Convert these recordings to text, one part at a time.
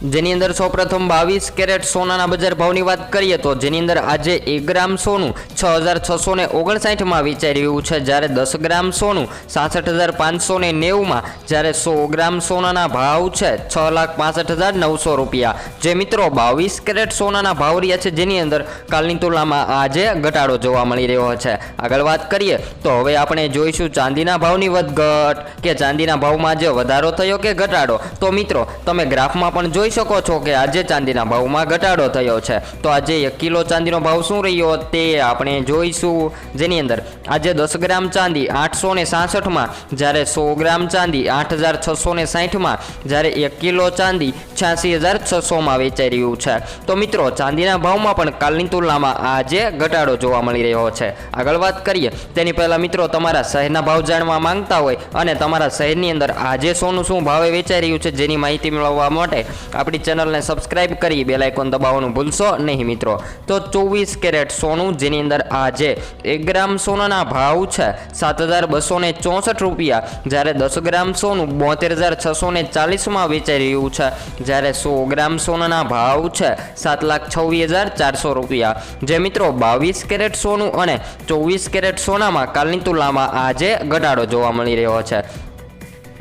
જેની અંદર સૌપ્રથમ બાવીસ કેરેટ સોનાના બજાર ભાવની વાત કરીએ તો જેની અંદર આજે એક ગ્રામ સોનું છ હજાર છસો ને ઓગણસાઠમાં વેચાઈ રહ્યું છે. જ્યારે દસ ગ્રામ સોનું સાસઠ હજાર પાંચસો ને નેવુંમાં, જ્યારે સો ગ્રામ સોનાના ભાવ છે છ લાખ પાસઠ હજાર નવસો રૂપિયા. જે મિત્રો બાવીસ કેરેટ સોનાના ભાવ રહ્યા છે જેની અંદર કાલની તુલનામાં આજે ઘટાડો જોવા મળી રહ્યો છે. આગળ વાત કરીએ તો હવે આપણે જોઈશું ચાંદીના ભાવની વધઘટ કે ચાંદીના ભાવમાં આજે વધારો થયો કે ઘટાડો. તો મિત્રો, તમે ગ્રાફમાં પણ જોઈ શકો છો કે આજે ચાંદીના ભાવમાં ઘટાડો થયો છે. તો આજે એક કિલો ચાંદીનો ભાવ શું રહ્યો તે આપણે જોઈશું. જેની અંદર આજે દસ ગ્રામ ચાંદી આઠસો ને સાસઠમાં, જ્યારે સો ગ્રામ ચાંદી આઠ હજાર છસો ને સાઠમાં જ્યારે એક કિલો ચાંદી છ્યાસી હજાર છસોમાં વેચાઈ રહ્યું છે. તો મિત્રો, ચાંદીના ભાવમાં પણ કાલની તુલનામાં આજે ઘટાડો જોવા મળી રહ્યો છે. આગળ વાત કરીએ, તેની પહેલાં મિત્રો, તમારા શહેરના ભાવ જાણવા માંગતા હોય અને તમારા શહેરની અંદર આજે સોનું શું ભાવે વેચાઈ રહ્યું છે, જેની માહિતી મેળવવા માટે આપણી ચેનલને સબસ્ક્રાઇબ કરી બેલ આઇકોન દબાવવાનું ભૂલશો નહીં મિત્રો. તો ચોવીસ કેરેટ સોનું, જેની અંદર આજે એક ગ્રામ સોનાના ભાવ છે સાત હજાર બસો ચોસઠ રૂપિયા. જ્યારે દસ ગ્રામ સોનું બોતેર હજાર છસોને ચાલીસમાં વેચાઈ રહ્યું છે. જ્યારે સો ગ્રામ સોનાના ભાવ છે સાત લાખ છવ્વીસ હજાર ચારસો રૂપિયા. જે મિત્રો બાવીસ કેરેટ સોનું અને ચોવીસ કેરેટ સોનામાં કાલની તુલનામાં આજે ઘટાડો જોવા મળી રહ્યો છે.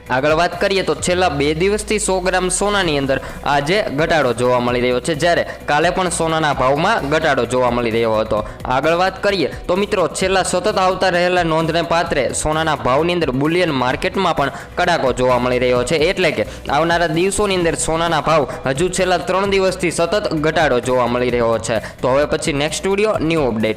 આગળ વાત કરીએ તો છેલ્લા બે દિવસથી સો ગ્રામ સોનાની અંદર આજે ઘટાડો જોવા મળી રહ્યો છે. જ્યારે કાલે પણ સોનાના ભાવમાં ઘટાડો જોવા મળી રહ્યો હતો. આગળ વાત કરીએ તો મિત્રો, છેલ્લા સતત આવતા રહેલા નોંધને પાત્રે સોનાના ભાવની અંદર બુલિયન માર્કેટમાં પણ કડાકો જોવા મળી રહ્યો છે. એટલે કે આવનારા દિવસોની અંદર સોનાના ભાવ હજુ છેલ્લા ત્રણ દિવસથી સતત ઘટાડો જોવા મળી રહ્યો છે. તો હવે પછી નેક્સ્ટ વીડિયો ન્યૂ અપડેટ